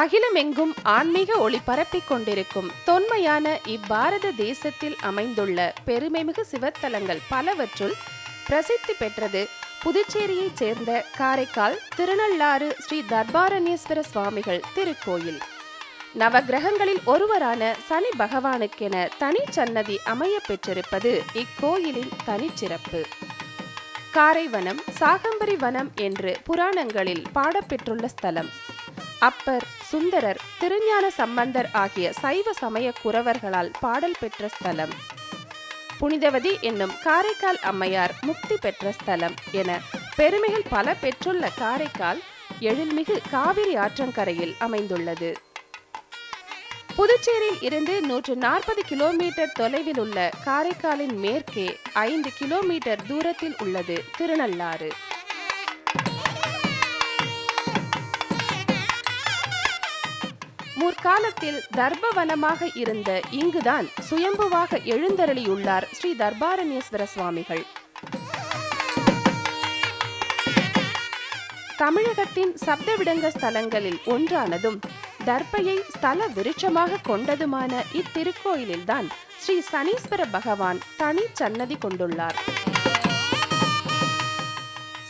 அகிலமெங்கும் ஆன்மீக ஒளி பரப்பிக் கொண்டிருக்கும் தொன்மையான இப்பாரத தேசத்தில் அமைந்துள்ள பெருமைமிகு சிவத்தலங்கள் பலவற்றுள் பிரசித்தி பெற்றது. புதுச்சேரியைச் சேர்ந்த காரைக்கால் திருநள்ளாறு ஸ்ரீ தர்பாரண்யேஸ்வர சுவாமிகள் திருக்கோயில். நவகிரகங்களில் ஒருவரான சனி பகவானுக்கென தனி சன்னதி அமைய பெற்றிருப்பது இக்கோயிலின் தனிச்சிறப்பு. காரைவனம் சாகம்பரி வனம் என்று புராணங்களில் பாடப்பெற்றுள்ள ஸ்தலம். அப்பர் சுந்தரர் திருஞான சம்பந்தர் ஆகிய சைவ சமய குரவர்களால் பாடல் பெற்ற ஸ்தலம். புனிதவதி என்னும் காரைக்கால் அம்மையார் முக்தி பெற்ற ஸ்தலம் என பெருமைகள் பல பெற்றுள்ள காரைக்கால் எழில்மிகு காவிரி ஆற்றங்கரையில் அமைந்துள்ளது. புதுச்சேரியில் இருந்து நூற்று நாற்பது கிலோமீட்டர் தொலைவில் உள்ள காரைக்காலின் மேற்கே ஐந்து கிலோமீட்டர் தூரத்தில் உள்ளது திருநள்ளாறு. முற்காலத்தில் தர்பவனமாக இருந்த இங்குதான் சுயம்புவாக எழுந்தருளியுள்ளார் ஸ்ரீ தர்பாரண்யேஸ்வர சுவாமிகள். தமிழகத்தின் சப்தவிடங்க ஸ்தலங்களில் ஒன்றானதும் தர்பையை ஸ்தல விருட்சமாக கொண்டதுமான இத்திருக்கோயிலில்தான் ஸ்ரீ சனீஸ்வர பகவான் தனி சன்னதி கொண்டுள்ளார்.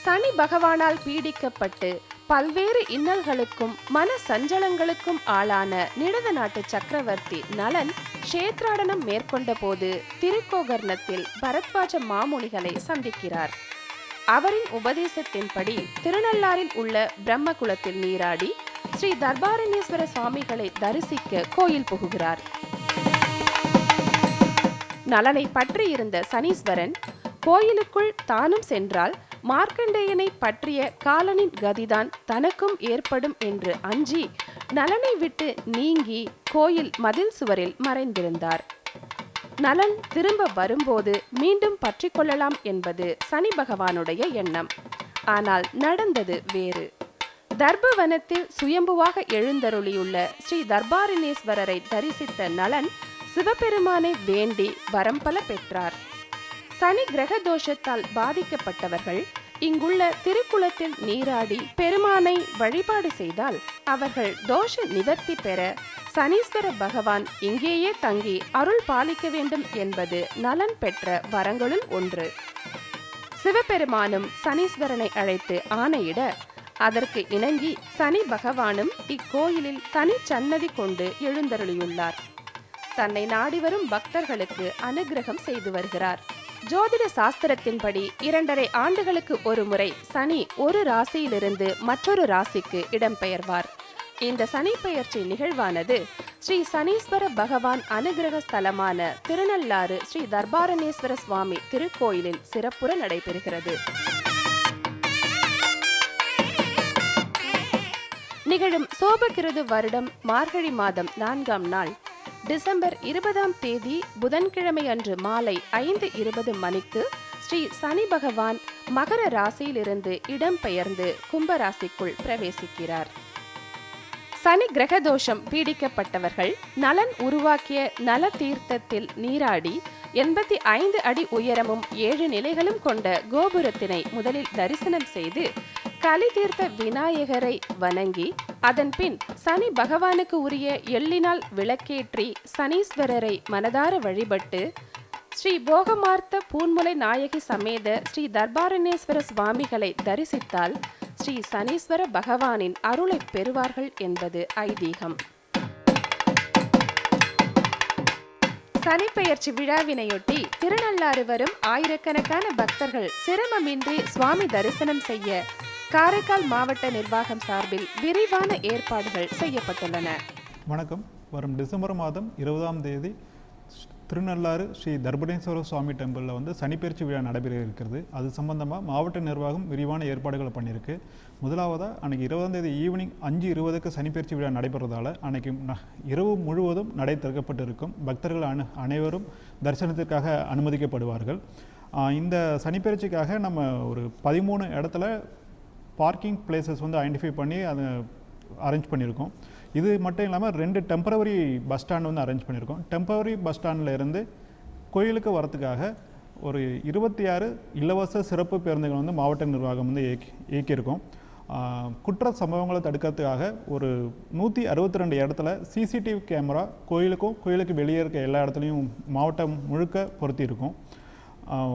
சனி பகவானால் பீடிக்கப்பட்டு பல்வேறு இன்னல்களுக்கும் மன சஞ்சலங்களுக்கும் ஆளான நிடத நாட்டு சக்கரவர்த்தி நலன் கஷேத்ராடனம் மேற்கொண்ட போது திருக்கோகர்ணத்தில் பரத்வாஜ மாமுனிகளை சந்திக்கிறார். அவரின் உபதேசத்தின்படி திருநள்ளாறில் உள்ள பிரம்மகுலத்தில் நீராடி ஸ்ரீ தர்பாரணேஸ்வர சுவாமிகளை தரிசிக்க கோயில் புகுகிறார். நலனை பற்றியிருந்த சனீஸ்வரன் கோயிலுக்குள் தானும் சென்றால் மார்க்கண்டேயனை பற்றிய காலனின் கதிதான் தனக்கும் ஏற்படும் என்று அஞ்சி நலனை விட்டு நீங்கி கோயில் மதில் சுவரில் மறைந்திருந்தார். நலன் திரும்ப வரும்போது மீண்டும் பற்றி கொள்ளலாம் என்பது சனி பகவானுடைய எண்ணம். ஆனால் நடந்தது வேறு. தர்பவனத்தில் சுயம்புவாக எழுந்தருளியுள்ள ஸ்ரீ தர்பாரிணேஸ்வரரை தரிசித்த நலன் சிவபெருமானை வேண்டி வரம் பல பெற்றார். சனி கிரக தோஷத்தால் பாதிக்கப்பட்டவர்கள் இங்குள்ள திருக்குளத்தில் நீராடி பெருமானை வழிபாடு செய்தால் அவர்கள் தோஷ நிவர்த்தி பெற சனீஸ்வர பகவான் இங்கேயே தங்கி அருள் பாலிக்க வேண்டும் என்பது நலன் பெற்ற வரங்களுள் ஒன்று. சிவபெருமானும் சனீஸ்வரனை அழைத்து ஆணையிட அதற்கு இணங்கி சனி பகவானும் இக்கோயிலில் தனி சன்னதி கொண்டு எழுந்தருளியுள்ளார். தன்னை நாடி வரும் பக்தர்களுக்கு அனுகிரகம் செய்து வருகிறார். ஜோதிட சாஸ்திரத்தின்படி இரண்டரை ஆண்டுகளுக்கு ஒரு முறை சனி ஒரு ராசியிலிருந்து மற்றொரு ராசிக்கு இடம்பெயர்வார். இந்த சனி பெயர்ச்சி நிகழ்வானது ஸ்ரீ சனீஸ்வர பகவான் அனுகிரக ஸ்தலமான திருநள்ளாறு ஸ்ரீ தர்பாரணேஸ்வர சுவாமி திருக்கோயிலில் சிறப்புற நடைபெறுகிறது. நிகழும் சோபகிருது வருடம் மார்கழி மாதம் நான்காம் நாள். டிசம்பர் இருபதாம் தேதி புதன்கிழமை அன்று மாலை ஐந்து இருபது மணிக்கு ஸ்ரீ சனி பகவான் மகர ராசியிலிருந்து இடம்பெயர்ந்து கும்பராசிக்குள் பிரவேசிக்கிறார். சனி கிரகதோஷம் பீடிக்கப்பட்டவர்கள் நலன் உருவாக்கிய நல தீர்த்தத்தில் நீராடி எண்பத்தி ஐந்து அடி உயரமும் ஏழு நிலைகளும் கொண்ட கோபுரத்தினை முதலில் தரிசனம் செய்து கலி தீர்த்த விநாயகரை வணங்கி அதன் பின் சனி பகவானுக்கு உரிய எள்ளினால் விளக்கேற்றி சனீஸ்வரரை மனதார வழிபட்டு ஸ்ரீ போகமார்த்த பூன்முலை நாயகி சமேத ஸ்ரீ தர்பாரணேஸ்வர சுவாமிகளை தரிசித்தால் ஸ்ரீ சனீஸ்வர பகவானின் அருளை பெறுவார்கள் என்பது ஐதீகம். சனிப்பெயர்ச்சி விழாவினையொட்டி திருநள்ளாறு வரும் ஆயிரக்கணக்கான பக்தர்கள் சிரமமின்றி சுவாமி தரிசனம் செய்ய காரைக்கால் மாவட்ட நிர்வாகம் சார்பில் விரிவான ஏற்பாடுகள் செய்யப்பட்டுள்ளன. வணக்கம். வரும் டிசம்பர் மாதம் இருபதாம் தேதி திருநள்ளாறு ஸ்ரீ தர்பணேஸ்வர சுவாமி டெம்பிளில் வந்து சனிப்பெயர்ச்சி விழா நடைபெற இருக்கிறது. அது சம்பந்தமாக மாவட்ட நிர்வாகம் விரிவான ஏற்பாடுகளை பண்ணியிருக்கு. முதலாவதாக அன்றைக்கி இருபதாம் தேதி ஈவினிங் அஞ்சு இருபதுக்கு சனிப்பெயர்ச்சி விழா நடைபெறதால் அன்றைக்கி இரவு முழுவதும் நடை திறக்கப்பட்டிருக்கும். பக்தர்கள் அனு அனைவரும் தரிசனத்திற்காக அனுமதிக்கப்படுவார்கள். இந்த சனிப்பெயர்ச்சிக்காக நம்ம ஒரு பதிமூணு இடத்துல பார்க்கிங் பிளேசஸ் வந்து ஐடென்டிஃபை பண்ணி அது அரேஞ்ச் பண்ணியிருக்கோம். இது மட்டும் இல்லாமல் ரெண்டு டெம்பரவரி பஸ் ஸ்டாண்ட் வந்து அரேஞ்ச் பண்ணியிருக்கோம். டெம்பரவரி பஸ் ஸ்டாண்டில் இருந்து கோயிலுக்கு வரத்துக்காக ஒரு இருபத்தி ஆறு இலவச சிறப்பு பேருந்துகள் வந்து மாவட்ட நிர்வாகம் வந்து இயக்கி இயக்கியிருக்கோம். குற்ற சம்பவங்களை தடுக்கிறதுக்காக ஒரு நூற்றி அறுபத்தி ரெண்டு இடத்துல சிசிடிவி கேமரா கோயிலுக்கும் கோயிலுக்கு வெளியே இருக்க எல்லா இடத்துலையும் மாவட்டம் முழுக்க பொருத்தி இருக்கும்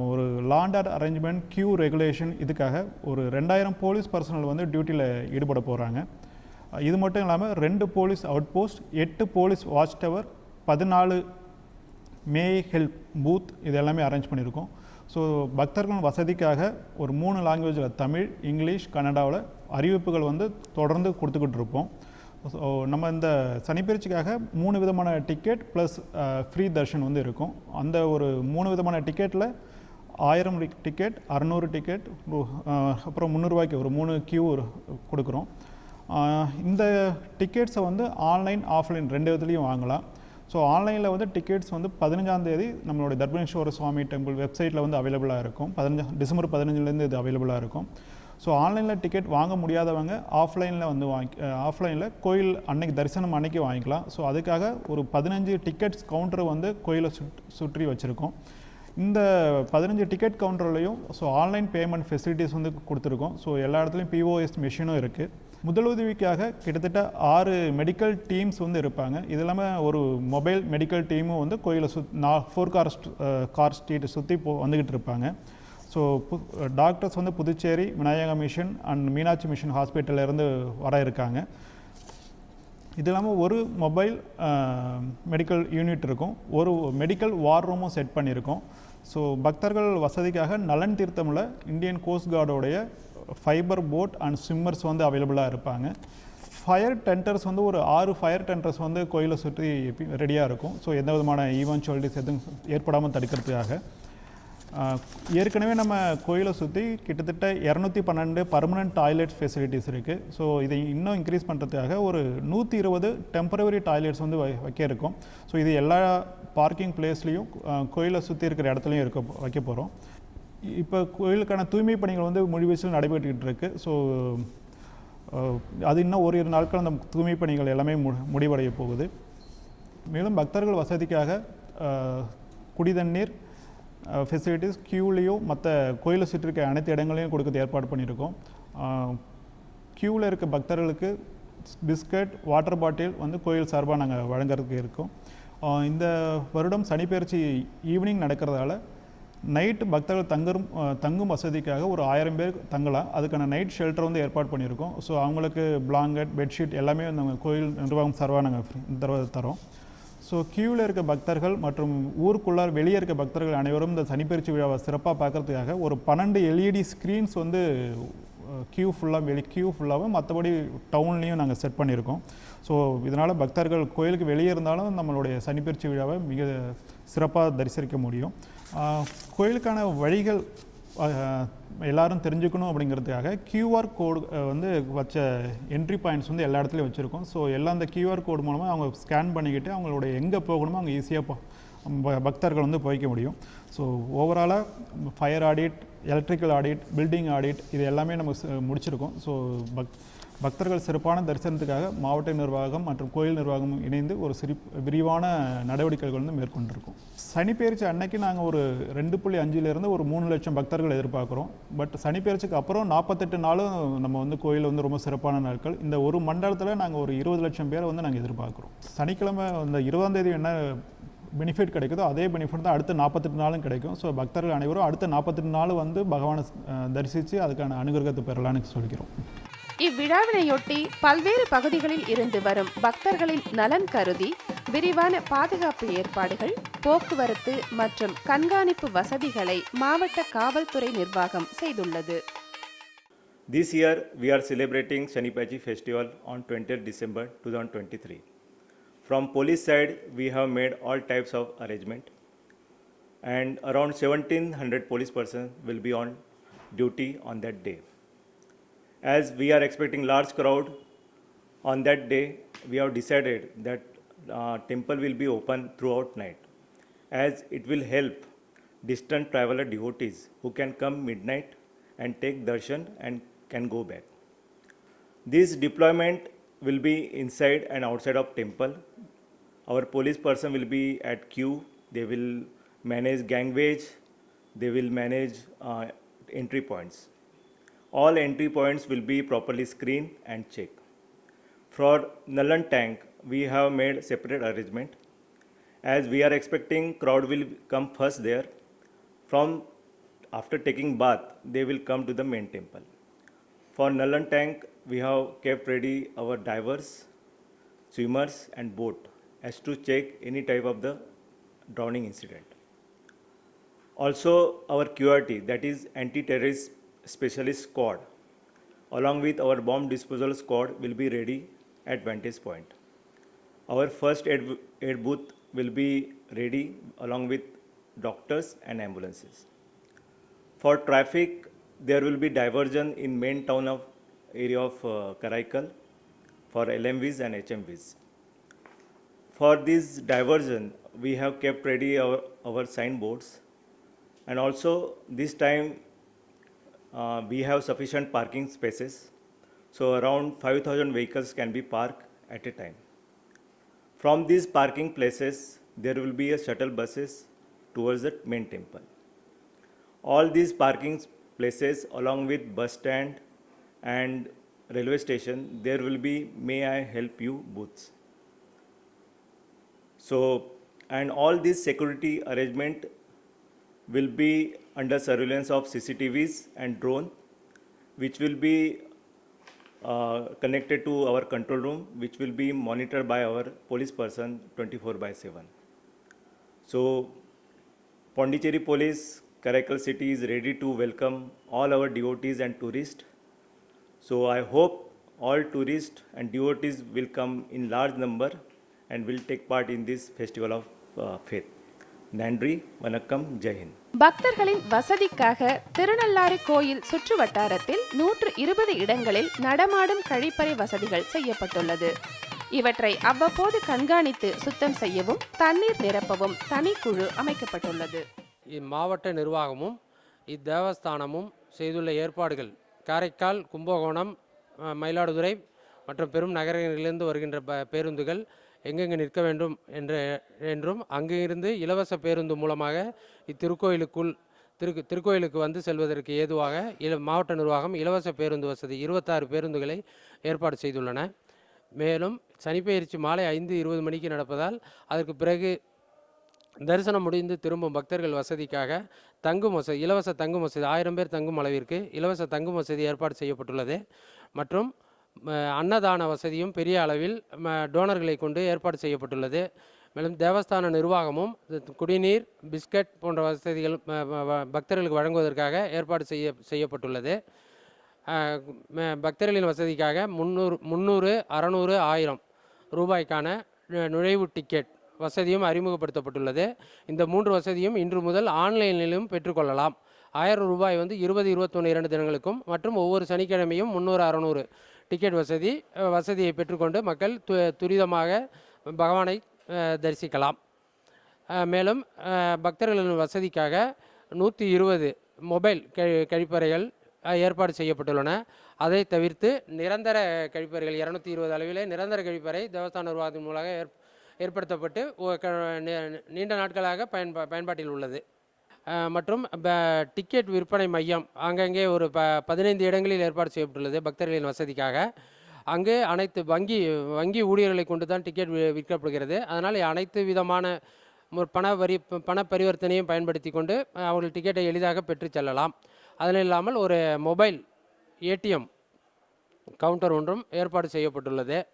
ஒரு லாண்டர் அரேஞ்ச்மெண்ட் கியூ ரெகுலேஷன் இதுக்காக ஒரு ரெண்டாயிரம் போலீஸ் பர்சனல் வந்து டியூட்டியில் ஈடுபட போகிறாங்க இது மட்டும் இல்லாமல் ரெண்டு போலீஸ் அவுட் போஸ்ட் எட்டு போலீஸ் வாட்ச் டவர் பதினாலு மே ஹெல்ப் பூத் இது எல்லாமே அரேஞ்ச் பண்ணியிருக்கோம். ஸோ பக்தர்களின் வசதிக்காக ஒரு மூணு லாங்குவேஜில் தமிழ் இங்கிலீஷ் கன்னடாவில் அறிவிப்புகள் வந்து தொடர்ந்து கொடுத்துக்கிட்டு இருப்போம். ஸோ நம்ம இந்த சனிப்பயிற்சிக்காக மூணு விதமான டிக்கெட் ப்ளஸ் ஃப்ரீ தர்ஷன் வந்து இருக்கும். அந்த ஒரு மூணு விதமான டிக்கெட்டில் ஆயிரம் டிக்கெட் அறநூறு டிக்கெட் அப்புறம் முந்நூறுரூவாய்க்கு ஒரு மூணு கியூ கொடுக்குறோம். Uh, இந்த டிக்கெட்ஸை வந்து ஆன்லைன் ஆஃப்லைன் ரெண்டு விதத்துலையும் வாங்கலாம். ஸோ ஆன்லைனில் வந்து டிக்கெட்ஸ் வந்து பதினஞ்சாந்தேதி நம்மளுடைய தர்பணேஸ்வர சுவாமி டெம்பிள் வெப்சைட்டில் வந்து அவைலபிளாக இருக்கும். பதினஞ்சா டிசம்பர் பதினஞ்சுலேருந்து இது அவைலபிளாக இருக்கும். ஸோ ஆன்லைனில் டிக்கெட் வாங்க முடியாதவங்க ஆஃப்லைனில் வந்து வாங்கி ஆஃப்லைனில் கோயில் அன்னைக்கு தரிசனம் அன்னைக்கு வாங்கிக்கலாம். ஸோ அதுக்காக ஒரு பதினஞ்சு டிக்கெட்ஸ் கவுண்டர் வந்து கோயிலை சுட் சுற்றி வச்சுருக்கோம். இந்த பதினஞ்சு டிக்கெட் கவுண்டர்லையும் ஸோ ஆன்லைன் பேமெண்ட் ஃபெசிலிட்டிஸ் வந்து கொடுத்துருக்கோம். ஸோ எல்லா இடத்துலையும் பிஓஎஸ் மிஷினும் இருக்குது முதலுதவிக்காக கிட்டத்தட்ட ஆறு மெடிக்கல் டீம்ஸ் வந்து இருப்பாங்க. இது இல்லாமல் ஒரு மொபைல் மெடிக்கல் டீமும் வந்து கோயிலை சுத் நா ஃபோர் கார் கார் ஸ்ட்ரீட்டை சுற்றி போ வந்துக்கிட்டு இருப்பாங்க. ஸோ பு டாக்டர்ஸ் வந்து Puducherry Vinayaka mission and Meenakshi mission ஹாஸ்பிட்டல்ல இருந்து வர இருக்காங்க. இது இல்லாமல் ஒரு மொபைல் மெடிக்கல் யூனிட் இருக்கும். ஒரு மெடிக்கல் வார் ரூமும் செட் பண்ணியிருக்கோம். ஸோ பக்தர்கள் வசதிக்காக நலன் தீர்த்தமில் இந்தியன் கோஸ்ட் கார்டோடைய ஃபைபர் போட் அண்ட் ஸ்விம்மர்ஸ் வந்து அவைலபிளாக இருப்பாங்க. ஃபயர் டென்டர்ஸ் வந்து ஒரு ஆறு ஃபயர் டென்டர்ஸ் வந்து கோயிலை சுற்றி ரெடியாக இருக்கும். ஸோ எந்த விதமான ஈவென்ச்சுவலிட்டிஸ் எதுவும் ஏற்படாமல் தடுக்கிறதுக்காக. ஏற்கனவே நம்ம கோயிலை சுற்றி கிட்டத்தட்ட இரநூத்தி பன்னெண்டு பர்மனன்ட் டாய்லெட் ஃபெசிலிட்டிஸ் இருக்குது ஸோ இதை இன்னும் இன்க்ரீஸ் பண்ணுறதுக்காக ஒரு நூற்றி இருபது டெம்பரவரி டாய்லெட்ஸ் வந்து வை- வைக்க இருக்கும். ஸோ இது எல்லா பார்க்கிங் பிளேஸ்லேயும் கோயிலை சுற்றி இருக்கிற இடத்துலையும் இருக்க வைக்க போகிறோம் இப்போ கோயிலுக்கான தூய்மை பணிகள் வந்து முழுவீச்சில் நடைபெற்றுக்கிட்டு இருக்குது ஸோ அது இன்னும் ஓரிரு நாட்கள் அந்த தூய்மை பணிகள் எல்லாமே மு முடிவடைய போகுது. மேலும் பக்தர்கள் வசதிக்காக குடிதண்ணீர் ஃபெசிலிட்டிஸ் க்யூலேயும் மற்ற கோயிலை சுற்றி இருக்க அனைத்து இடங்களையும் கொடுக்க ஏற்பாடு பண்ணியிருக்கோம். க்யூவில் இருக்க பக்தர்களுக்கு பிஸ்கட் வாட்டர் பாட்டில் வந்து கோயில் சார்பாக நாங்கள் வழங்குறதுக்கு இருக்கோம். இந்த வருடம் சனிப்பெயர்ச்சி ஈவினிங் நடக்கிறதால நைட்டு பக்தர்கள் தங்கும் தங்கும் வசதிக்காக ஒரு ஆயிரம் பேர் தங்கலாம். அதுக்கான நைட் ஷெல்டர் வந்து ஏற்பாடு பண்ணியிருக்கோம். ஸோ அவங்களுக்கு பிளாங்கெட் பெட்ஷீட் எல்லாமே நாங்கள் கோயில் நிர்வாகம் சார்பாக நாங்கள் தர தரோம். ஸோ கியூவில் இருக்க பக்தர்கள் மற்றும் ஊருக்குள்ளார் வெளியே இருக்க பக்தர்கள் அனைவரும் இந்த சனிப்பெயர்ச்சி விழாவை சிறப்பாக பார்க்கறதுக்காக ஒரு பன்னெண்டு எல்இடி ஸ்க்ரீன்ஸ் வந்து கியூ ஃபுல்லாக வெளி கியூ ஃபுல்லாகவும் மற்றபடி டவுன்லேயும் நாங்கள் செட் பண்ணியிருக்கோம் ஸோ இதனால் பக்தர்கள் கோயிலுக்கு வெளியே இருந்தாலும் நம்மளுடைய சனிப்பெயர்ச்சி விழாவை மிக சிறப்பாக தரிசிக்க முடியும். கோயிலுக்கான வழிகள் எல்லாரும் தெரிஞ்சுக்கணும் அப்படிங்கிறதுக்காக கியூஆர் கோடு வந்து வச்ச என்ட்ரி பாயிண்ட்ஸ் வந்து எல்லா இடத்துலையும் வச்சுருக்கோம். ஸோ எல்லாம் அந்த கியூஆர் கோடு மூலமாக அவங்க ஸ்கேன் பண்ணிக்கிட்டு அவங்களுடைய எங்கே போகணுமோ அவங்க ஈஸியாக பக்தர்கள் வந்து போய்க்க முடியும். ஸோ ஓவராலாக fire audit electrical audit building audit இது எல்லாமே நம்ம முடிச்சிருக்கோம். ஸோ பக் பக்தர்கள் சிறப்பான தரிசனத்துக்காக மாவட்ட நிர்வாகம் மற்றும் கோயில் நிர்வாகம் இணைந்து ஒரு சிறி விரிவான நடவடிக்கைகள் வந்து மேற்கொண்டிருக்கோம். சனிப்பெயர்ச்சி அன்னைக்கு நாங்கள் ஒரு ரெண்டு புள்ளி அஞ்சுலேருந்து ஒரு மூணு லட்சம் பக்தர்கள் எதிர்பார்க்குறோம். பட் சனிப்பெயர்ச்சிக்கு அப்புறம் நாற்பத்தெட்டு நாளும் நம்ம வந்து கோயில் வந்து ரொம்ப சிறப்பான நாட்கள். இந்த ஒரு மண்டலத்தில் நாங்கள் ஒரு இருபது லட்சம் பேரை வந்து நாங்கள் எதிர்பார்க்குறோம். சனிக்கிழமை இந்த இருபதாம் தேதி என்ன பெனிஃபிட் கிடைக்குதோ அதே பெனிஃபிட் தான் அடுத்த நாற்பத்தெட்டு நாளும் கிடைக்கும். ஸோ பக்தர்கள் அனைவரும் அடுத்த நாற்பத்தெட்டு நாள் வந்து பகவானை தரிசித்து அதுக்கான அனுகிரகத்தை பெறலான்னு சொல்லிக்கிறோம். இவ்விழாவினையொட்டி பல்வேறு பகுதிகளில் இருந்து வரும் பக்தர்களின் நலன் கருதி விரிவான பாதுகாப்பு ஏற்பாடுகள் போக்குவரத்து மற்றும் கண்காணிப்பு வசதிகளை மாவட்ட காவல்துறை நிர்வாகம் செய்துள்ளது This year, we are celebrating Shanipachi festival on 20th December 2023. From police side, we have made all types of arrangement, and around 1700 police persons will be on duty on that day. As we are expecting large crowd on that day, we have decided that uh, temple will be open throughout night, as it will help distant traveler devotees who can come midnight and take darshan and can go back. This deployment will be inside and outside of temple. Our police person will be at queue. They will manage gangways. They will manage uh, entry points. All entry points will be properly screened and checked. For Nalan tank, we have made separate arrangement. As we are expecting crowd will come first there. From after taking bath, they will come to the main temple. For Nalan tank, we have kept ready our divers, swimmers and boat as to check any type of the drowning incident. Also, our QRT, that is Anti-Terrorist Specialist Squad, along with our bomb disposal squad will be ready at Vantage Point. Our first aid, aid booth will be ready along with doctors and ambulances. For traffic, there will be diversion in main town of area of uh, Karaikal for LMVs and HMVs. For this diversion, we have kept ready our, our signboards and also this time uh, we have sufficient parking spaces. So around 5,000 vehicles can be parked at a time. From these parking places, there will be a shuttle buses towards the main temple. All these parking places along with bus stand and railway station, there will be may I help you booths. So, and all this security arrangement will be under surveillance of CCTVs and drone, which will be uh, connected to our control room, which will be monitored by our police person 24 by 7. So, Pondicherry Police, Karakal City is ready to welcome all our devotees and tourists. So, I hope all tourists and devotees will come in large number and will take part in this festival of uh, faith. Nandri, Vanakkam, Jai Hind. பக்தர்களின் வசதிக்காக திருநள்ளாறு கோயில் சுற்று வட்டாரத்தில் நூற்று இருபது இடங்களில் நடமாடும் கழிப்பறை வசதிகள் செய்யப்பட்டுள்ளது. இவற்றை அவ்வப்போது கண்காணித்து சுத்தம் செய்யவும் தண்ணீர் நிரப்பவும் தனிக்குழு அமைக்கப்பட்டுள்ளது. இம்மாவட்ட நிர்வாகமும் இத்தேவஸ்தானமும் செய்துள்ள ஏற்பாடுகள் காரைக்கால் கும்பகோணம் மயிலாடுதுறை மற்றும் பெரும் நகரங்களிலிருந்து வருகின்ற ப பேருந்துகள் எங்கெங்கே நிற்க வேண்டும் என்ற என்றும் அங்கிருந்து இலவச பேருந்து மூலமாக இத்திருக்கோயிலுக்குள் திரு திருக்கோயிலுக்கு வந்து செல்வதற்கு ஏதுவாக இல மாவட்ட நிர்வாகம் இலவச பேருந்து வசதி இருபத்தாறு பேருந்துகளை ஏற்பாடு செய்துள்ளன. மேலும் சனிப்பெயர்ச்சி மாலை ஐந்து இருபது மணிக்கு நடப்பதால் அதற்கு பிறகு தரிசனம் முடிந்து திரும்பும் பக்தர்கள் வசதிக்காக தங்கும் வசதி இலவச தங்கும் வசதி ஆயிரம் பேர் தங்கும் அளவிற்கு இலவச தங்கும் வசதி ஏற்பாடு செய்யப்பட்டுள்ளது. மற்றும் அன்னதான வசதியும் பெரிய அளவில் டோனர்களை கொண்டு ஏற்பாடு செய்யப்பட்டுள்ளது. மேலும் தேவஸ்தான நிர்வாகமும் குடிநீர் பிஸ்கட் போன்ற வசதிகள் பக்தர்களுக்கு வழங்குவதற்காக ஏற்பாடு செய்ய செய்யப்பட்டுள்ளது. பக்தர்களின் வசதிக்காக முந்நூறு முந்நூறு அறநூறு ஆயிரம் ரூபாய்க்கான நுழைவு டிக்கெட் வசதியும் அறிமுகப்படுத்தப்பட்டுள்ளது. இந்த மூன்று வசதியும் இன்று முதல் ஆன்லைனிலும் பெற்றுக்கொள்ளலாம். ஆயிரம் ரூபாய் வந்து இருபது இருபத்தொன்று இரண்டு தினங்களுக்கும் மற்றும் ஒவ்வொரு சனிக்கிழமையும் முந்நூறு அறநூறு டிக்கெட் வசதி வசதியை பெற்றுக்கொண்டு மக்கள் து துரிதமாக பகவானை தரிசிக்கலாம். மேலும் பக்தர்களின் வசதிக்காக நூற்றி இருபது மொபைல் கழி கழிப்பறைகள் ஏற்பாடு செய்யப்பட்டுள்ளன. அதை தவிர்த்து நிரந்தர கழிப்பறைகள் இரநூத்தி இருபது அளவிலே நிரந்தர கழிப்பறை தேவஸ்தான நிர்வாகத்தின் மூலமாக ஏற் ஏற்படுத்தப்பட்டு க- நீண்ட நாட்களாக பயன்பா பயன்பாட்டில் உள்ளது. மற்றும் ப- டிக்கெட் விற்பனை மையம். அங்கங்கே ஒரு ப பதினைந்து இடங்களில் ஏற்பாடு செய்யப்பட்டுள்ளது பக்தர்களின் வசதிக்காக. அங்கு அனைத்து வங்கி வங்கி ஊழியர்களை கொண்டு தான் டிக்கெட் விற்கப்படுகிறது. அதனால் அனைத்து விதமான ஒரு பண வரி பண பரிவர்த்தனையும் பயன்படுத்தி கொண்டு அவர்கள் டிக்கெட்டை எளிதாக பெற்று செல்லலாம். அதில் இல்லாமல் ஒரு மொபைல் ஏடிஎம் கவுண்டர் ஒன்றும் ஏற்பாடு செய்யப்பட்டுள்ளது.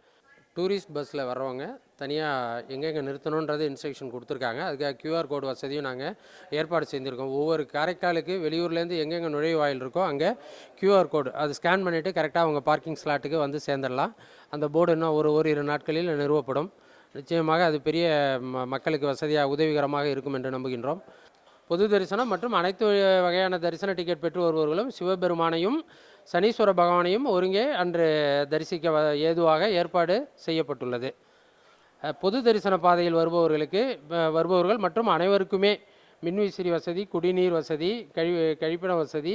டூரிஸ்ட் பஸ்ஸில் வர்றவங்க தனியாக எங்கெங்கே நிறுத்தணுன்றது இன்ஸ்ட்ரக்ஷன் கொடுத்துருக்காங்க. அதுக்காக கியூஆர் கோடு வசதியும் நாங்கள் ஏற்பாடு செஞ்சுருக்கோம் ஒவ்வொரு காரைக்காலுக்கு வெளியூர்லேருந்து எங்கெங்கே நுழைவாயில் இருக்கோ அங்கே கியூஆர் கோடு அது ஸ்கேன் பண்ணிவிட்டு கரெக்டாக அவங்க பார்க்கிங் ஸ்லாட்டுக்கு வந்து சேர்ந்துடலாம். அந்த போர்டு இன்னும் ஒரு ஒரு இரு நாட்களில் நிறுவப்படும். நிச்சயமாக அது பெரிய ம மக்களுக்கு வசதியாக உதவிகரமாக இருக்கும் என்று நம்புகின்றோம். பொது தரிசனம் மற்றும் அனைத்து வகையான தரிசன டிக்கெட் பெற்று வருபவர்களும் சிவபெருமானையும் சனீஸ்வர பகவானையும் ஒருங்கே அன்று தரிசிக்க வ- ஏதுவாக ஏற்பாடு செய்யப்பட்டுள்ளது. பொது தரிசன பாதையில் வருபவர்களுக்கு வருபவர்கள் மற்றும் அனைவருக்குமே மின்விசிறி வசதி குடிநீர் வசதி கழி கழிப்பிட வசதி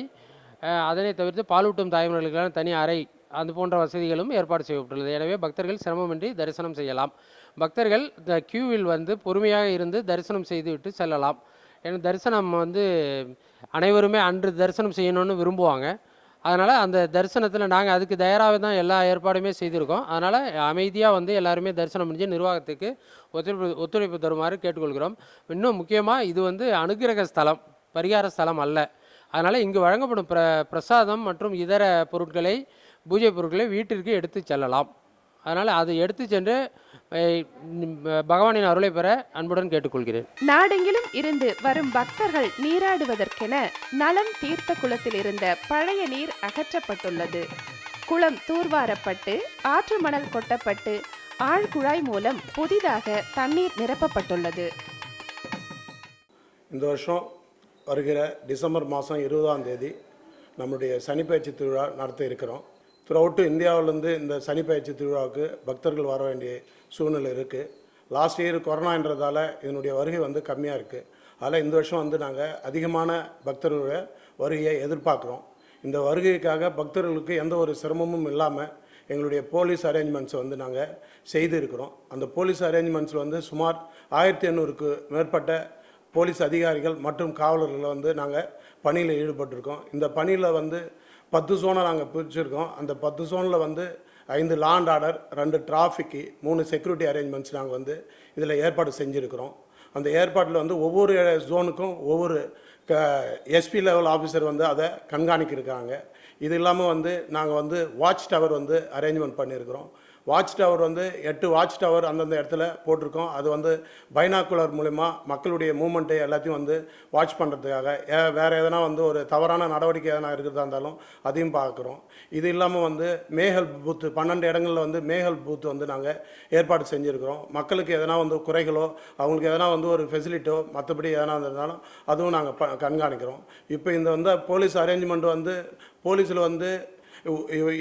அதனை தவிர்த்து பாலூட்டும் தாய்மார்களுக்கான தனி அறை அது போன்ற வசதிகளும் ஏற்பாடு செய்யப்பட்டுள்ளது. எனவே பக்தர்கள் சிரமமின்றி தரிசனம் செய்யலாம். பக்தர்கள் இந்த கியூவில் வந்து பொறுமையாக இருந்து தரிசனம் செய்துவிட்டு செல்லலாம். ஏன்னா தரிசனம் வந்து அனைவருமே அன்று தரிசனம் செய்யணும்னு விரும்புவாங்க. அதனால் அந்த தரிசனத்தில் நாங்கள் அதுக்கு தயாராக தான் எல்லா ஏற்பாடுமே செய்திருக்கோம். அதனால் அமைதியாக வந்து எல்லாருமே தரிசனம் முடிஞ்சு நிர்வாகத்துக்கு ஒத்துழைப்பு ஒத்துழைப்பு தருமாறு கேட்டுக்கொள்கிறோம். இன்னும் முக்கியமாக இது வந்து அனுக்கிரக ஸ்தலம் பரிகார ஸ்தலம் அல்ல. அதனால் இங்கு வழங்கப்படும் பிர பிரசாதம் மற்றும் இதர பொருட்களை பூஜை பொருட்களை வீட்டிற்கு எடுத்து செல்லலாம். அதனால் அதை எடுத்து சென்று பகவானின் அருளை பெற அன்புடன் கேட்டுக்கொள்கிறேன். நாடெங்கிலும் இருந்து வரும் பக்தர்கள் நீராடுவதற்கென நலம் தீர்த்த குளத்தில் இருந்த பழைய நீர் அகற்றப்பட்டுள்ளது. குளம் தூர்வாரப்பட்டு ஆற்று மணல் கொட்டப்பட்டு ஆழ்குழாய் மூலம் புதிதாக தண்ணீர் நிரப்பப்பட்டுள்ளது. இந்த வருஷம் வருகிற டிசம்பர் மாதம் இருபதாம் தேதி நம்முடைய சனிப்பயிற்சி திருவிழா நடத்த இருக்கிறோம். த்ரூஅவுட்டு இந்தியாவிலேருந்து இந்த சனிப்பயிற்சி திருவிழாவுக்கு பக்தர்கள் வர வேண்டிய சூழ்நிலை இருக்குது லாஸ்ட் இயர் கொரோனான்றதால இதனுடைய வருகை வந்து கம்மியாக இருக்குது அதில் இந்த வருஷம் வந்து நாங்கள் அதிகமான பக்தர்களோட வருகையை எதிர்பார்க்குறோம். இந்த வருகைக்காக பக்தர்களுக்கு எந்த ஒரு சிரமமும் இல்லாமல் எங்களுடைய போலீஸ் அரேஞ்ச்மெண்ட்ஸை வந்து நாங்கள் செய்திருக்கிறோம். அந்த போலீஸ் அரேஞ்ச்மெண்ட்ஸில் வந்து சுமார் ஆயிரத்தி எண்ணூறுக்கு மேற்பட்ட போலீஸ் அதிகாரிகள் மற்றும் காவலர்களை வந்து நாங்கள் பணியில் ஈடுபட்டிருக்கோம். இந்த பணியில் வந்து பத்து ஜோனை நாங்கள் பிரிச்சுருக்கோம். அந்த பத்து ஜோனில் வந்து ஐந்து லாண்ட் ஆர்டர் ரெண்டு டிராஃபிக்கு மூணு செக்யூரிட்டி அரேஞ்ச்மெண்ட்ஸ் நாங்கள் வந்து இதில் ஏற்பாடு செஞ்சுருக்கிறோம். அந்த ஏற்பாட்டில் வந்து ஒவ்வொரு ஜோனுக்கும் ஒவ்வொரு க எஸ்பி லெவல் ஆஃபீஸர் வந்து அதை கண்காணிக்கிருக்காங்க. இது இல்லாமல் வந்து நாங்கள் வந்து வாட்ச் டவர் வந்து அரேஞ்ச்மெண்ட் பண்ணியிருக்கிறோம் வாட்ச் டவர் வந்து எட்டு வாட்ச் டவர் அந்தந்த இடத்துல போட்டிருக்கோம். அது வந்து பைனாக்குலர் மூலிமா மக்களுடைய மூமெண்ட்டை எல்லாத்தையும் வந்து வாட்ச் பண்ணுறதுக்காக ஏ வேறு எதனா வந்து ஒரு தவறான நடவடிக்கை எதனா இருக்கிறதா இருந்தாலும் அதையும் பார்க்குறோம். இது இல்லாமல் வந்து மேகல் பூத்து பன்னெண்டு இடங்களில் வந்து மேகல் பூத் வந்து நாங்கள் ஏற்பாடு செஞ்சுருக்கிறோம். மக்களுக்கு எதனா வந்து குறைகளோ அவங்களுக்கு எதனா வந்து ஒரு ஃபெசிலிட்டோ மற்றபடி எதனா இருந்தாலும் அதுவும் நாங்கள் ப கண்காணிக்கிறோம். இப்போ இந்த வந்து போலீஸ் அரேஞ்ச்மெண்ட் வந்து போலீஸில் வந்து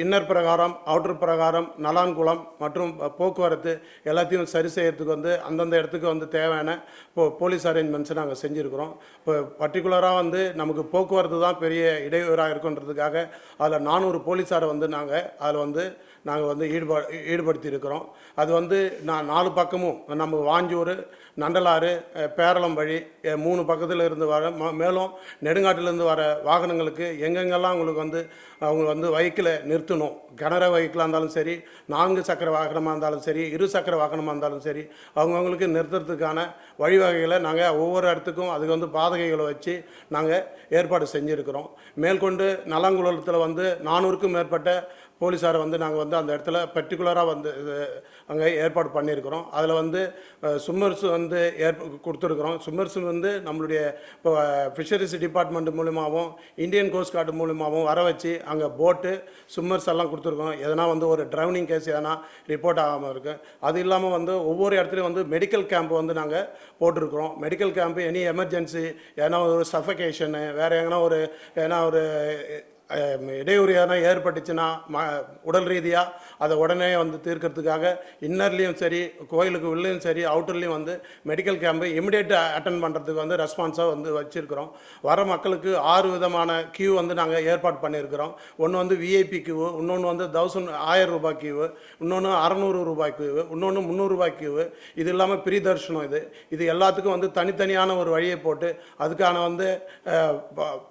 இன்னர் பிரகாரம் அவுட்டர் பிரகாரம் நலான்குளம் மற்றும் போக்குவரத்து எல்லாத்தையும் சரி செய்கிறதுக்கு வந்து அந்தந்த இடத்துக்கு வந்து தேவையான இப்போ போலீஸ் அரேஞ்ச்மெண்ட்ஸை நாங்கள் செஞ்சுருக்கிறோம். இப்போ பர்டிகுலராக வந்து நமக்கு போக்குவரத்து தான் பெரிய இடையூறாக இருக்குன்றதுக்காக அதில் நானூறு போலீஸாரை வந்து நாங்கள் அதில் வந்து நாங்கள் வந்து ஈடுபா ஈடுபடுத்தி இருக்கிறோம் அது வந்து நான் நாலு பக்கமும் நம்ம வாஞ்சூர் நண்டலாறு பேரளம் வழி மூணு பக்கத்தில் இருந்து வர ம- மேலும் நெடுங்காட்டிலேருந்து வர வாகனங்களுக்கு எங்கெங்கெல்லாம் அவங்களுக்கு வந்து அவங்க வந்து வெஹிக்கிளை நிறுத்தணும். கனர வெஹிக்கிளாக இருந்தாலும் சரி நான்கு சக்கர வாகனமாக இருந்தாலும் சரி இரு சக்கர வாகனமாக இருந்தாலும் சரி அவங்கவுங்களுக்கு நிறுத்துறதுக்கான வழிவகைகளை நாங்கள் ஒவ்வொரு இடத்துக்கும் அதுக்கு வந்து பாதகைகளை வச்சு நாங்கள் ஏற்பாடு செஞ்சுருக்கிறோம். மேற்கொண்டு நலங்குளத்தில் வந்து நானூறுக்கும் மேற்பட்ட போலீஸாரை வந்து நாங்கள் வந்து அந்த இடத்துல பர்டிகுலராக வந்து அங்கே ஏற்பாடு பண்ணியிருக்கிறோம். அதில் வந்து சும்மர்ஸ் வந்து ஏற்ப கொடுத்துருக்குறோம். சும்மர்ஸ் வந்து நம்மளுடைய இப்போ ஃபிஷரிஸ் டிபார்ட்மெண்ட் மூலிமாவும் இந்தியன் கோஸ்ட் கார்டு மூலிமாவும் வர வச்சு அங்கே போட்டு சும்மர்ஸ் எல்லாம் கொடுத்துருக்கோம் எதனா வந்து ஒரு ட்ரவுனிங் கேஸ் எதனா ரிப்போர்ட் ஆகாமல் இருக்குது அது இல்லாமல் வந்து ஒவ்வொரு இடத்துலையும் வந்து மெடிக்கல் கேம்ப் வந்து நாங்கள் போட்டிருக்கிறோம். மெடிக்கல் கேம்ப் எனி எமர்ஜென்சி எதனா ஒரு சஃபகேஷனு வேறு எங்கன்னா ஒரு எதனா ஒரு இடையூறியான இடையூறு எதனா ஏற்பட்டுச்சுன்னா ம உடல் ரீதியாக அதை உடனே வந்து தீர்க்கறதுக்காக இன்னர்லேயும் சரி கோயிலுக்கு உள்ளேயும் சரி அவுட்டர்லேயும் வந்து மெடிக்கல் கேம்பு இமிடியேட் அட்டன் பண்ணுறதுக்கு வந்து ரெஸ்பான்ஸாக வந்து வச்சுருக்கிறோம். வர மக்களுக்கு ஆறு விதமான கியூ வந்து நாங்கள் ஏற்பாடு பண்ணியிருக்கிறோம் ஒன்று வந்து விஐபி கியூ இன்னொன்று வந்து தௌசண்ட் ஆயிரம் ரூபாய் கியூ இன்னொன்று அறநூறு ரூபாய் கியூ இன்னொன்று முந்நூறுரூபாய் கியூ இது இல்லாமல் பிரிதர்ஷனம் இது. இது எல்லாத்துக்கும் வந்து தனித்தனியான ஒரு வழியை போட்டு அதுக்கான வந்து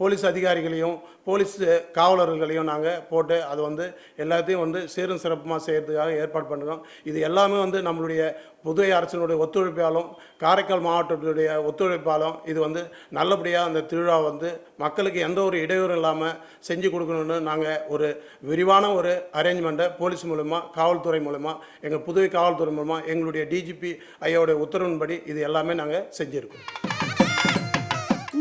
போலீஸ் அதிகாரிகளையும் போலீஸ் காவலர்களையும் நாங்கள் போட்டு அது வந்து எல்லாத்தையும் வந்து சீரும் சிறப்புமாக செய்கிறதுக்காக ஏற்பாடு பண்ணுறோம் இது எல்லாமே வந்து நம்மளுடைய புதுவை அரசினுடைய ஒத்துழைப்பாலும் காரைக்கால் மாவட்டத்துடைய ஒத்துழைப்பாலும் இது வந்து நல்லபடியாக அந்த திருவிழா வந்து மக்களுக்கு எந்த ஒரு இடையூறும் இல்லாமல் செஞ்சு கொடுக்கணும்னு நாங்கள் ஒரு விரிவான ஒரு அரேஞ்ச்மெண்ட்டை போலீஸ் மூலமா காவல்துறை மூலமா எங்கள் புதுவை காவல்துறை மூலமாக எங்களுடைய டிஜிபி ஐயாவுடைய உத்தரவின்படி இது எல்லாமே நாங்கள் செஞ்சுருக்கோம்.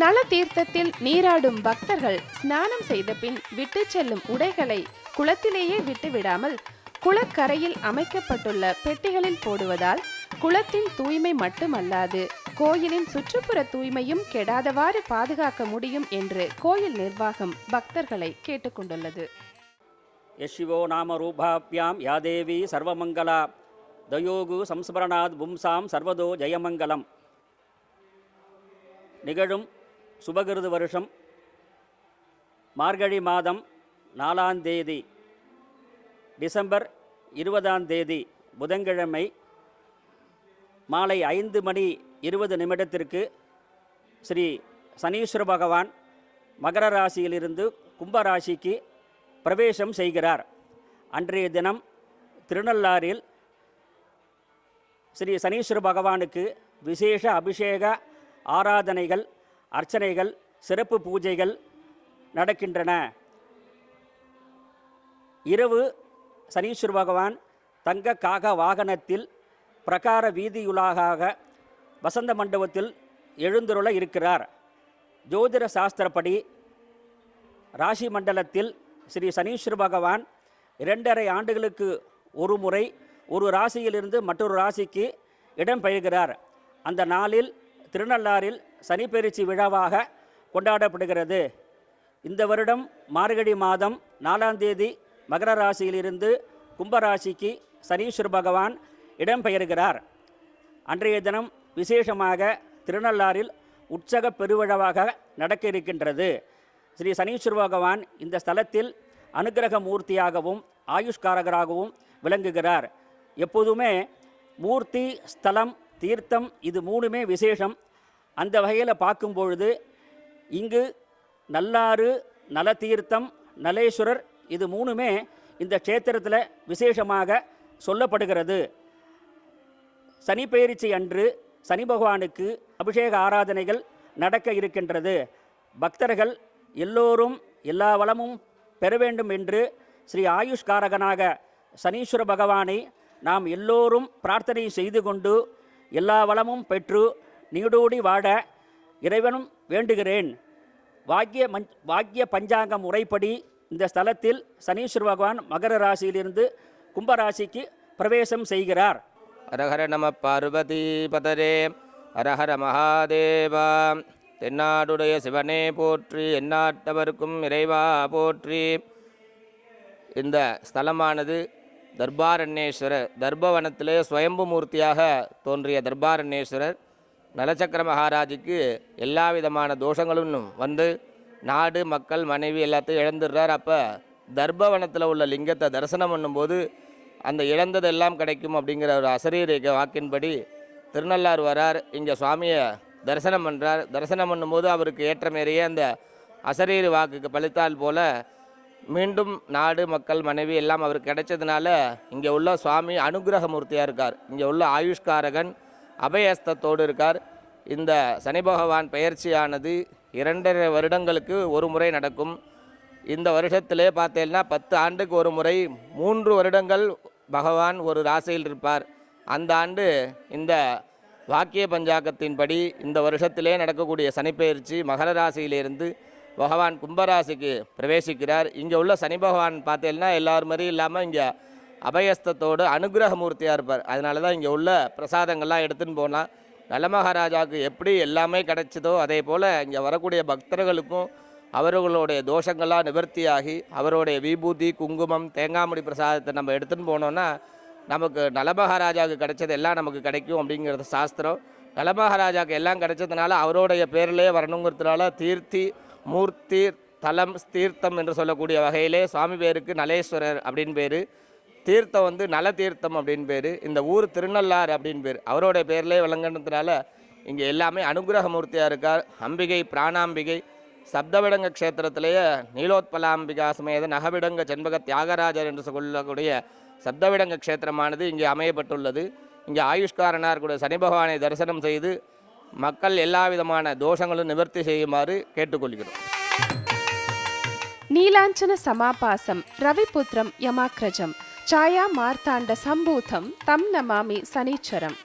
நல தீர்த்தத்தில் நீராடும் பக்தர்கள் ஸ்நானம் செய்த பின் விட்டு செல்லும் உடைகளை குளத்திலேயே விட்டுவிடாமல் குளக்கரையில் அமைக்கப்பட்டுள்ள பெட்டிகளில் போடுவதால் குளத்தின் தூய்மை மட்டுமல்லாது கோயிலின் சுற்றுப்புற தூய்மையும் கெடாதவாறு பாதுகாக்க முடியும் என்று கோயில் நிர்வாகம் பக்தர்களை கேட்டுக்கொண்டுள்ளது. யஷிவோ நாம ரூபாபியாம் யாதேவி சர்வமங்கலா தயோகு சம்ஸ்மரணாத் பும்சாம் சர்வதோ ஜெயமங்கலம். நிகழும் சுபகிருது வருஷம் மார்கழி மாதம் நாலாம் தேதி டிசம்பர் இருபதாம் தேதி புதன்கிழமை மாலை ஐந்து மணி இருபது நிமிடத்திற்கு ஸ்ரீ சனீஸ்வர பகவான் மகர ராசியிலிருந்து கும்பராசிக்கு பிரவேசம் செய்கிறார். அன்றைய தினம் திருநள்ளாறில் ஸ்ரீ சனீஸ்வர பகவானுக்கு விசேஷ அபிஷேக ஆராதனைகள் அர்ச்சனைகள் சிறப்பு பூஜைகள் நடக்கின்றன. இரவு சனீஸ்வர பகவான் தங்க காக வாகனத்தில் பிரகார வீதியுலாக வசந்த மண்டபத்தில் எழுந்துருள இருக்கிறார். ஜோதிட சாஸ்திரப்படி ராசி மண்டலத்தில் ஸ்ரீ சனீஸ்வர பகவான் இரண்டரை ஆண்டுகளுக்கு ஒரு முறை ஒரு ராசியிலிருந்து மற்றொரு ராசிக்கு இடம்பெயர்கிறார் அந்த நாளில் திருநள்ளாறில் சனிப்பெயர்ச்சி விழாவாக கொண்டாடப்படுகிறது. இந்த வருடம் மார்கழி மாதம் நாலாம் தேதி மகர ராசியிலிருந்து கும்பராசிக்கு சனீஸ்வர பகவான் இடம்பெயர்கிறார். அன்றைய தினம் விசேஷமாக திருநள்ளாறில் உற்சக பெருவிழாவாக நடக்க இருக்கின்றது ஸ்ரீ சனீஸ்வர பகவான் இந்த ஸ்தலத்தில் அனுக்கிரக மூர்த்தியாகவும் ஆயுஷ்காரகராகவும் விளங்குகிறார். எப்போதுமே மூர்த்தி ஸ்தலம் தீர்த்தம் இது மூணுமே விசேஷம். அந்த வகையில் பார்க்கும்பொழுது இங்கு நல்லாறு நலதீர்த்தம் நலேஸ்வரர் இது மூணுமே இந்த க்ஷேத்திரத்தில் விசேஷமாக சொல்லப்படுகிறது. சனி பெயர்ச்சி அன்று சனி பகவானுக்கு அபிஷேக ஆராதனைகள் நடக்க இருக்கின்றது. பக்தர்கள் எல்லோரும் எல்லா வளமும் பெற வேண்டும் என்று ஸ்ரீ ஆயுஷ்காரகனாக சனீஸ்வர பகவானை நாம் எல்லோரும் பிரார்த்தனை செய்து கொண்டு எல்லா வளமும் பெற்று நீடோடி வாட இறைவனும் வேண்டுகிறேன். வாக்கிய மஞ் வாக்கிய பஞ்சாங்க முறைப்படி இந்த ஸ்தலத்தில் சனீஸ்வர பகவான் மகர ராசியிலிருந்து கும்பராசிக்கு பிரவேசம் செய்கிறார். ஹரஹர நம பார்வதி பதரே ஹரஹர மகாதேவா. தென்னாடுடைய சிவனே போற்றி எந்நாட்டவருக்கும் இறைவா போற்றி. இந்த ஸ்தலமானது தர்பாரண்யேஸ்வரர் தர்பவனத்திலே சுயம்பு மூர்த்தியாக தோன்றிய தர்பாரண்யேஸ்வரர். நலச்சக்கர மகாராஜுக்கு எல்லா விதமான தோஷங்களும் வந்து நாடு மக்கள் மனைவி எல்லாத்தையும் இழந்துடுறார். அப்போ தர்பவனத்தில் உள்ள லிங்கத்தை தரிசனம் பண்ணும்போது அந்த இழந்ததெல்லாம் கிடைக்கும் அப்படிங்கிற ஒரு அசரீரேக வாக்கின்படி திருநள்ளார் வரார். இங்கே சுவாமியை தரிசனம் பண்ணுறார் தரிசனம் பண்ணும்போது அவருக்கு ஏற்ற மாரியே அந்த அசரீர் வாக்குக்கு பழித்தால் போல மீண்டும் நாடு மக்கள் மனைவி எல்லாம் அவருக்கு கிடைச்சதுனால இங்கே உள்ள சுவாமி அனுகிரகமூர்த்தியாக இருக்கார். இங்கே உள்ள ஆயுஷ்காரகன் அபயஸ்தத்தோடு இருக்கார். இந்த சனி பகவான் பெயர்ச்சியானது இரண்டரை வருடங்களுக்கு ஒரு முறை நடக்கும். இந்த வருஷத்திலே பார்த்தேன்னா பத்து ஆண்டுக்கு ஒரு முறை மூன்று வருடங்கள் பகவான் ஒரு ராசியில் இருப்பார். அந்த ஆண்டு இந்த வாக்கிய பஞ்சாக்கத்தின்படி இந்த வருஷத்திலே நடக்கக்கூடிய சனிப்பெயர்ச்சி மகர ராசியிலிருந்து பகவான் கும்பராசிக்கு பிரவேசிக்கிறார். இங்கே உள்ள சனி பகவான் பார்த்தேன்னா எல்லார் மாதிரி இல்லாமல் இங்கே அபயஸ்தத்தோடு அனுகிரகமூர்த்தியாக இருப்பார். அதனால தான் இங்கே உள்ள பிரசாதங்கள்லாம் எடுத்துன்னு போனால் நல்ல மகாராஜாவுக்கு எப்படி எல்லாமே கிடைச்சதோ அதே போல் இங்கே வரக்கூடிய பக்தர்களுக்கும் அவர்களுடைய தோஷங்கள்லாம் நிவர்த்தியாகி அவருடைய விபூதி குங்குமம் தேங்காமுடி பிரசாதத்தை நம்ம எடுத்துன்னு போனோன்னா நமக்கு நலமகாராஜாவுக்கு கிடைச்சது எல்லாம் நமக்கு கிடைக்கும் அப்படிங்கிறது சாஸ்திரம். நலமகாராஜாவுக்கு எல்லாம் கிடைச்சதுனால அவருடைய பேரிலே வரணுங்கிறதுனால தீர்த்தி மூர்த்தி தலம் தீர்த்தம் என்று சொல்லக்கூடிய வகையிலே சுவாமி பேருக்கு நலேஸ்வரர் அப்படின்னு பேர். தீர்த்தம் வந்து நல தீர்த்தம் அப்படின்னு பேர். இந்த ஊர் திருநள்ளாறு அப்படின்னு பேர். அவரோட பேர்லேயே விளங்கினதுனால இங்கே எல்லாமே அனுகிரகமூர்த்தியாக இருக்கார். அம்பிகை பிராணாம்பிகை சப்தவிடங்க க்ஷேத்திரத்திலேயே நீலோத்பலாம்பிகா சமேத நகவிடங்க செண்பக தியாகராஜர் என்று சொல்லக்கூடிய சப்தவிடங்க க்ஷேத்திரமானது இங்கே அமையப்பட்டுள்ளது. இங்கே ஆயுஷ்காரனார் கூட சனி பகவானை தரிசனம் செய்து மக்கள் எல்லா விதமான தோஷங்களும் நிவர்த்தி செய்யுமாறு கேட்டுக்கொள்கிறோம். நீலாஞ்சன சமாபாசம் ரவிபுத்திரம் யமாக்ரஜம் சாயா மார்த்தாண்ட சம்பூதம் தம் நமாமி சனீச்சரம்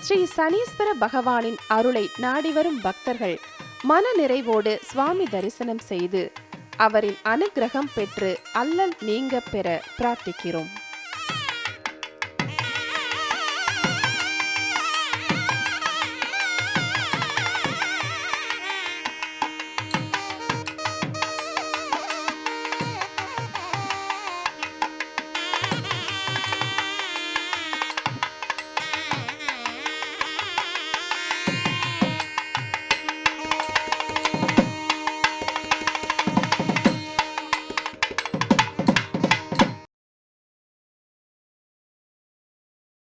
ஸ்ரீ சனீஸ்வர பகவானின் அருளை நாடிவரும் பக்தர்கள் மன நிறைவோடு சுவாமி தரிசனம் செய்து அவரின் அனுகிரகம் பெற்று அல்லல் நீங்க பெற பிரார்த்திக்கிறோம்